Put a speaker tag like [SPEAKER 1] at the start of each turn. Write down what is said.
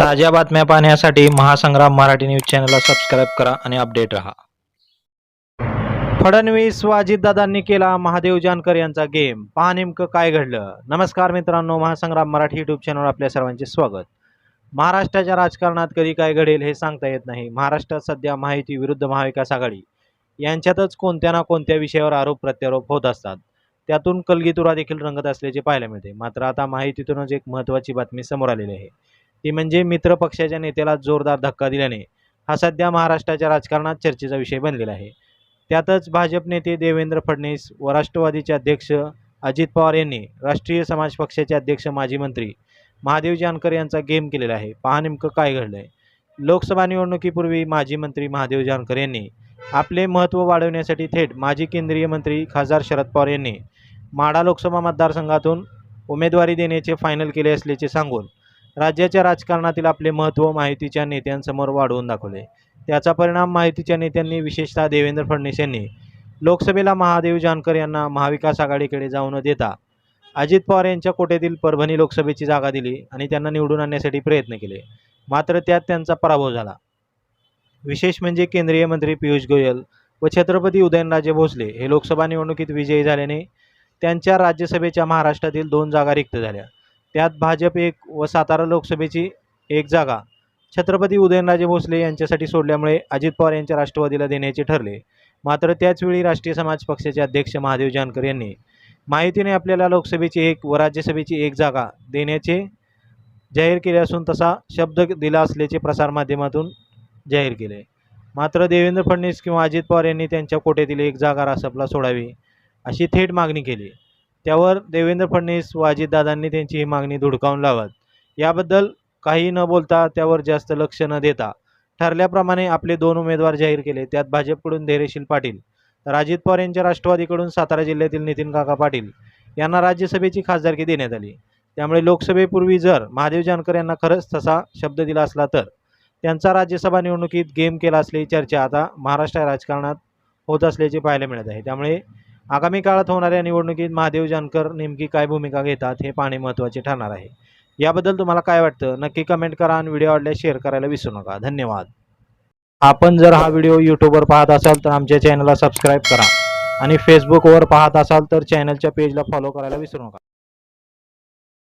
[SPEAKER 1] ताज्या बातम्या पाहण्यासाठी महासंग्राम मराठी न्यूज चॅनलला सबस्क्राईब करा आणि अपडेट रहा. फडणवीस व अजितदादांनी केला महादेव जानकर यांचा गेम. पहा नेमकं काय घडलं. नमस्कार मित्रांनो महासंग्राम मराठी युट्यूब चॅनलवर आपल्या सर्वांचे स्वागत. महाराष्ट्राच्या राजकारणात कधी काय घडेल हे सांगता येत नाही. महाराष्ट्रात सध्या माहिती विरुद्ध महाविकास आघाडी. यांच्यातच कोणत्या ना कोणत्या विषयावर आरोप प्रत्यारोप होत असतात. त्यातून कलगीतुरा देखील रंगत असल्याचे पाहायला मिळते. मात्र आता माहितीतूनच एक महत्त्वाची बातमी समोर आलेली आहे. ती म्हणजे मित्र पक्षाच्या नेत्याला जोरदार धक्का दिल्याने हा सध्या महाराष्ट्राच्या राजकारणात चर्चेचा विषय बनलेला आहे. त्यातच भाजप नेते देवेंद्र फडणवीस व राष्ट्रवादीचे अध्यक्ष अजित पवार यांनी राष्ट्रीय समाज पक्षाचे अध्यक्ष माजी मंत्री महादेव जानकर यांचा गेम केलेला आहे. पहा नेमकं काय घडलं आहे लोकसभा निवडणुकीपूर्वी माजी मंत्री महादेव जानकर यांनी आपले महत्त्व वाढवण्यासाठी थेट माजी केंद्रीय मंत्री खासदार शरद पवार यांनी माढा लोकसभा मतदारसंघातून उमेदवारी देण्याचे फायनल केले असल्याचे सांगून राज्याच्या राजकारणातील आपले महत्त्व माहितीच्या नेत्यांसमोर वाढवून दाखवले. त्याचा परिणाम माहितीच्या नेत्यांनी विशेषतः देवेंद्र फडणवीस यांनी. लोकसभेला महादेव जानकर यांना महाविकास आघाडीकडे जाऊ न देता अजित पवार यांच्या कोट्यातील परभणी लोकसभेची जागा दिली आणि त्यांना निवडून आणण्यासाठी प्रयत्न केले. मात्र त्यात त्यांचा पराभव झाला. विशेष म्हणजे केंद्रीय मंत्री पियुष गोयल व छत्रपती उदयनराजे भोसले हे लोकसभा निवडणुकीत विजयी झाल्याने त्यांच्या राज्यसभेच्या महाराष्ट्रातील दोन जागा रिक्त झाल्या. त्यात भाजप एक व सातारा लोकसभेची एक जागा. छत्रपती उदयनराजे भोसले यांच्यासाठी सोडल्यामुळे अजित पवार यांच्या राष्ट्रवादीला देण्याचे ठरले. मात्र त्याचवेळी राष्ट्रीय समाज पक्षाचे अध्यक्ष महादेव जानकर यांनी माहितीने आपल्याला लोकसभेची एक व राज्यसभेची एक जागा देण्याचे जाहीर केले असून तसा शब्द दिला असल्याचे प्रसारमाध्यमातून जाहीर केले. मात्र देवेंद्र फडणवीस किंवा अजित पवार यांनी त्यांच्या कोट्यातील एक जागा रासपला सोडावी अशी थेट मागणी केली. त्यावर देवेंद्र फडणवीस व अजितदादांनी त्यांची ही मागणी धुडकावून लावत याबद्दल काही न बोलता त्यावर जास्त लक्ष न देता ठरल्याप्रमाणे आपले दोन उमेदवार जाहीर केले. त्यात भाजपकडून धैर्यशील पाटील तर अजित पवार यांच्या राष्ट्रवादीकडून सातारा जिल्ह्यातील नितीन काका पाटील यांना राज्यसभेची खासदारकी देण्यात आली. त्यामुळे लोकसभेपूर्वी जर महादेव जानकर यांना खरंच तसा शब्द दिला असला तर त्यांचा राज्यसभा निवडणुकीत गेम केला असल्याची चर्चा आता महाराष्ट्र राजकारणात होत असल्याचे पाहायला मिळत आहे. त्यामुळे आगामी काळात होणाऱ्या निवडणुकीत महादेव जानकर नेमकी काय भूमिका घेतात हे पाहणे महत्त्वाचे ठरणार आहे. याबद्दल तुम्हाला काय वाटतं? नक्की कमेंट करा आणि व्हिडिओ आवडल्यास शेअर करायला विसरू नका. धन्यवाद. आपण जर हा व्हिडिओ यूट्यूबवर पाहत असाल तर आमच्या चॅनलला सबस्क्राईब करा आणि फेसबुकवर पाहत असाल तर चॅनलच्या पेजला फॉलो करायला विसरू नका.